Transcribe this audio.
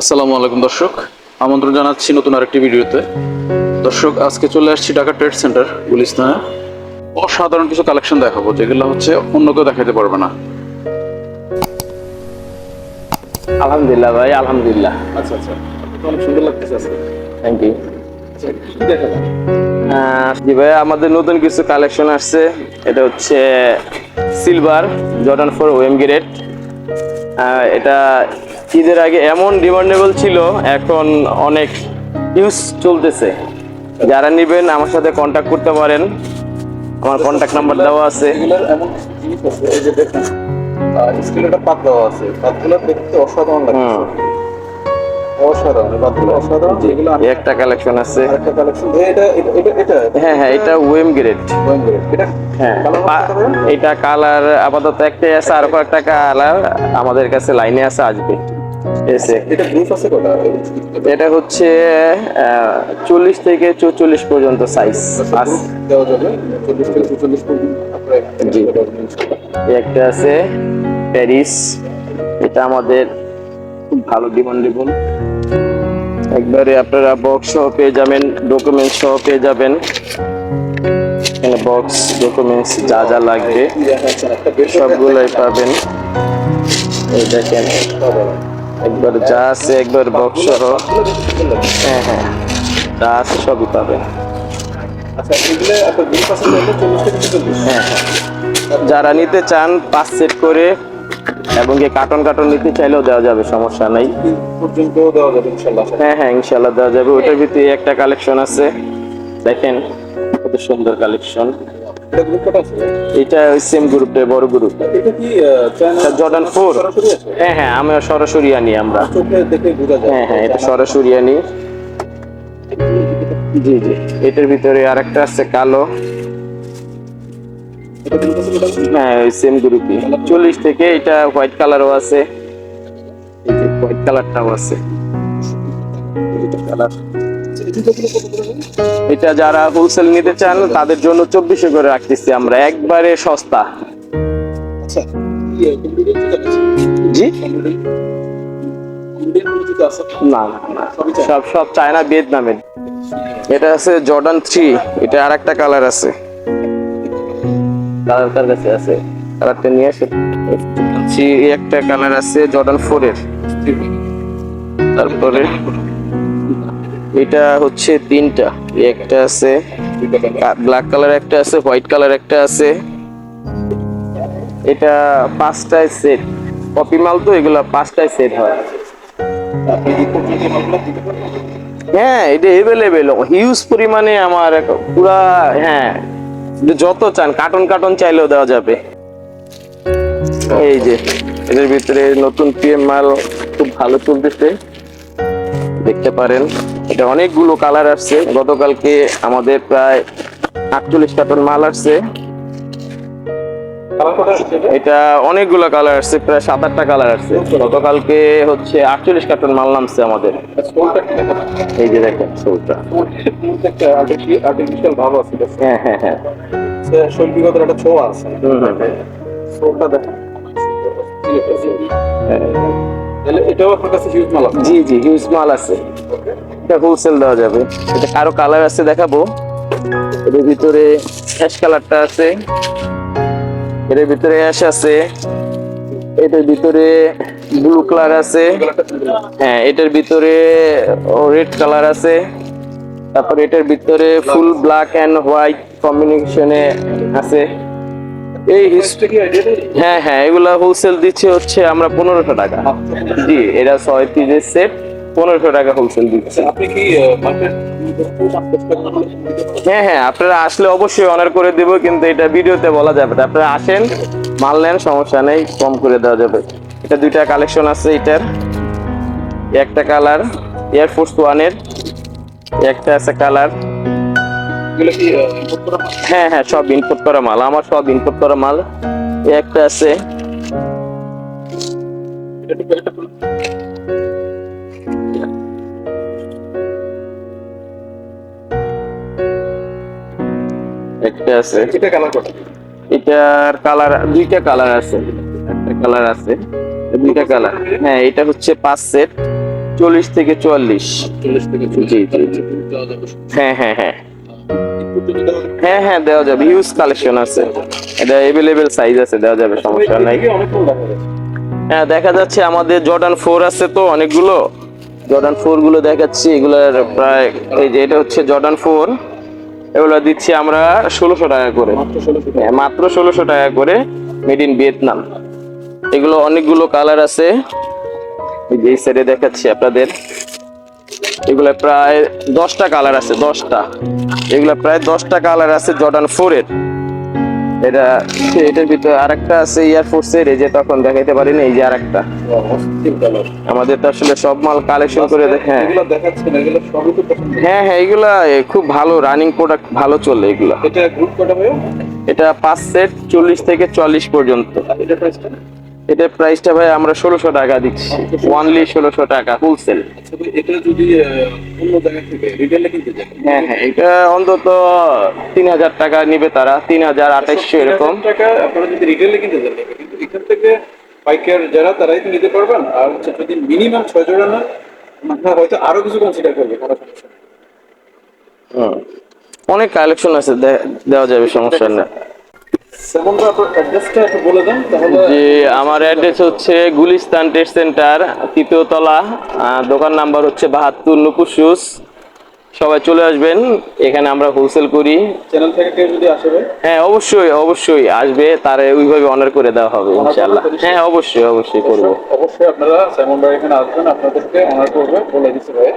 আসসালামু আলাইকুম দর্শক। আমন্ত্রণ জানাচ্ছি নতুন আরেকটি ভিডিওতে। দর্শক আজকে চলে আসছি ঢাকা ট্রেড সেন্টার গুলিস্তানে। অসাধারণ কিছু কালেকশন দেখাবো যেগুলো হচ্ছে অন্য কেউ দেখাতে পারবে না। আলহামদুলিল্লাহ ভাই আলহামদুলিল্লাহ। আচ্ছা আচ্ছা। অনেক সুন্দর লাগতেছে আজকে। থ্যাংক ইউ কি দেখাবেন? জি ভাই আমাদের নতুন কিছু কালেকশন আসছে। এটা হচ্ছে সিলভার জর্ডান ফোর ওয়েম গ্রেড এটা ঈদের আগে এমন ডিমান্ডেবল ছিল এখন অনেক ইউজ চলতেছে। যারা নেবেন আমার সাথে কন্ট্যাক্ট করতে পারেন। আমার কন্ট্যাক্ট নাম্বার দেওয়া আছে। এমন জিনিস আছে এই যে দেখেন স্কেলে একটা পাত দেওয়া আছে। পাতগুলো দেখতে অসাধারণ লাগে অসাধারণ পাতগুলো অসাধারণ যেগুলো একটা কালেকশন আছে। আরেকটা কালেকশন এটা এটা এটা এটা হ্যাঁ হ্যাঁ এটা ওয়েম গ্রেড এটা হ্যাঁ কালার এটা কালার আপাতত একটাই আছে আর কয়েকটা কালার আমাদের কাছে লাইনে আছে আসবে। এসে। এটা গ্রুপ আছে কটা? এটা হচ্ছে চল্লিশ থেকে চৌচল্লিশ পর্যন্ত সাইজ আছে। দেওয়া যাবে। চল্লিশ থেকে চল্লিশ পর্যন্ত আপনার একটা আছে প্যারিস এটা আমাদের খুব ভালো ডিমান্ডেবল একবারে আপনারা বক্স সহ পেয়ে যাবেন ডকুমেন্টস সহ পেয়ে যাবেন। এখানে বক্স ডকুমেন্টস যা যা লাগবে সবগুলোই পাবেন। এই দেখেন। একবার যা আছে একবার বক্স সহ। হ্যাঁ হ্যাঁ যা আছে সবই পাবেন আচ্ছা হ্যাঁ হ্যাঁ। যারা নিতে চান পাঁচ সেট করে এবং কি কার্টন কার্টন নিতে চাইলেও দেওয়া যাবে সমস্যা নাই। পর্যন্ত দেওয়া যাবে ইনশাল্লাহ। হ্যাঁ হ্যাঁ ইনশাল্লাহ দেওয়া যাবে। ওইটার ভিতরে একটা কালেকশন আছে। দেখেন কত সুন্দর কালেকশন এটা গ্রুপ আছে? এটা সেম গ্রুপে বড় গ্রুপ এটা কি জর্ডান হ্যাঁ হ্যাঁ আমি সরাসরি আনি আমরা। চোখে দেখে বোঝা যায়। হ্যাঁ হ্যাঁ এটা সরাসরি আনি। জি জি। এটার ভিতরে আরেকটা আছে কালো। হ্যাঁ সেম গ্রুপই চল্লিশ থেকে এটা হোয়াইট কালারও আছে। হোয়াইট কালারটাও আছে। কালার এটা যারা হোলসেল নিতে চান তাদের জন্য চব্বিশে করে রাখতেছি আমরা একবারে সস্তা। আচ্ছা আছে জি? না। সব সব চায়না ভিয়েতনামের। এটা আছে জর্ডান থ্রি এটা আর একটা কালার আছে। কালার কার কাছে আছে? কালারটা নিয়ে আসে। থ্রি একটা কালার আছে জর্ডান ফোর এর। তারপরে এটা হচ্ছে তিনটা। একটা আছে ব্ল্যাক কালার একটা আছে হোয়াইট কালার একটা আছে। এটা পাঁচটায় সেট কপি মাল তো, এগুলা পাঁচটায় সেট হয়। হ্যাঁ এটা এভেলেবেল হিউজ পরিমাণে আমার পুরা হ্যাঁ যত চান কার্টন কার্টন চাইলেও দেওয়া যাবে। এই যে, এদের ভিতরে নতুন পিএম মাল খুব ভালো চলতেছে। দেখতে পারেন। এটা অনেকগুলো কালার আসছে। গতকালকে আমাদের প্রায় আটচল্লিশ কার্টন মাল আসছে। এটা? অনেকগুলো কালার আসছে প্রায় সাত আটটা কালার আসছে। গতকালকে হচ্ছে আটচল্লিশ কার্টন মাল নামছে আমাদের। এই যে দেখেন সোলটা হ্যাঁ হ্যাঁ হ্যাঁ। শৈল্পিকতার একটা ছোঁয়া আছে হুম হুম হুম। সোলটা দেখেন হ্যাঁ। এটাও আপনার কাছে হিউজ মাল আছে। জি জি হিউজ মাল আছে। এটা হোলসেল দেওয়া যাবে। এটা কারও কালার আছে দেখাবো। এর ভিতরে অ্যাশ কালারটা আছে। এর ভিতরে অ্যাশ আছে। এটার ভিতরে ব্লু কালার আছে। হ্যাঁ এটার ভিতরে রেড কালার আছে। তারপর এটার ভিতরে ফুল ব্ল্যাক এন্ড হোয়াইট কম্বিনেশনে আছে। এই হ্যাঁ হ্যাঁ এগুলা হোলসেল দিচ্ছে হচ্ছে আমরা পনেরোশো টাকা। জি, এটা ছয় পিসের সেট পনেরোশো টাকা হোলসেল দিচ্ছে আপনি কি হ্যাঁ হ্যাঁ আপনারা আসলে অবশ্যই অনার করে দেব কিন্তু এটা ভিডিওতে বলা যাবে না। আপনারা আসেন মাল নেন সমস্যা নেই কম করে দেওয়া যাবে। এটা দুইটা কালেকশন আছে এটার। একটা কালার এয়ারফোর্স ওয়ানের একটা আছে কালার? হ্যাঁ হ্যাঁ সব ইনপুট করা মাল আমার সব ইনপুট করা মাল। একটা আছে। একটু আছে। এটা কালার কটা? এটার কালার দুইটা কালার আছে। একটা কালার আছে দুইটা কালার হ্যাঁ এটা হচ্ছে পাঁচ সেট চল্লিশ থেকে চুয়াল্লিশ। থেকে জি, হ্যাঁ হ্যাঁ হ্যাঁ। হ্যাঁ হ্যাঁ দেওয়া যাবে। হিউজ কালেকশন আছে। এটা এভেলেবেল সাইজ আছে দেওয়া যাবে সমস্যা নাই। হ্যাঁ দেখা যাচ্ছে আমাদের জর্ডান ফোর আছে তো অনেকগুলো। জর্ডান ফোরগুলো দেখাচ্ছি এগুলার প্রায় এই যে এটা হচ্ছে জর্ডান ফোর এগুলো দিচ্ছি আমরা ষোলোশো টাকা করে। মাত্র ষোলোশো টাকা। হ্যাঁ, করে মেড ইন ভিয়েতনাম এগুলো অনেকগুলো কালার আছে। এই সাইডে দেখাচ্ছি আপনাদের। এগুলো প্রায় দশটা কালার আছে দশটা। এগুলো প্রায় দশটা কালার আছে জর্ডান ফোর এর। এটা এটার ভিতরে আরেকটা আছে এয়ারফোর্সের এই যে তখন দেখাইতে পারিনি এই যে আরেকটা। আমাদের তো আসলে সব মাল কালেকশন করে হ্যাঁ। হ্যাঁ হ্যাঁ এগুলা খুব ভালো রানিং প্রোডাক্ট ভালো চলে এগুলা। এটা গ্রুপ কটা এটা পাঁচ সেট চল্লিশ থেকে চল্লিশ পর্যন্ত। এটা প্রাইসটা এটার প্রাইসটা ভাই আমরা ষোলোশো টাকা দিচ্ছি। ওয়ানলি ষোলোশো টাকা ফুল সেল আচ্ছা এটা যদি অন্য জায়গা থেকে রিটেলে কিনতে যান হ্যাঁ হ্যাঁ এটা অন্তত তিন হাজার টাকা নিবে তারা তিন হাজার আঠাইশশো এরকম। টাকা আপনারা যদি রিটেলে কিনতে যান কিন্তু এখান থেকে পাইকার যারা তারাই তো নিতে পারবেন। আর হচ্ছে যদি মিনিমাম ছয় জোড়া না আপনারা হয়তো আরও কিছু কনসিডার করবে কোনো সমস্যা। অনেক কালেকশন আছে দেওয়া যাবে সমস্যা নেই। আমার অ্যাড্রেস হচ্ছে গুলিস্তান সেন্টার তৃতীয় তলা দোকান নাম্বার হচ্ছে বাহাত্তর নুপুর শুজ সবাই চলে আসবেন এখানে আমরা হোলসেল করি। চ্যানেল থেকে কেউ যদি আসে হ্যাঁ অবশ্যই অবশ্যই আসবে তারে ওইভাবে অনার করে দেওয়া হবে ইনশাআল্লাহ। হ্যাঁ অবশ্যই অবশ্যই করব। অবশ্যই আপনারা সাইমন ভাই এখানে আসবেন আপনাদেরকে অনার করবে বলে দিচ্ছে ভাই।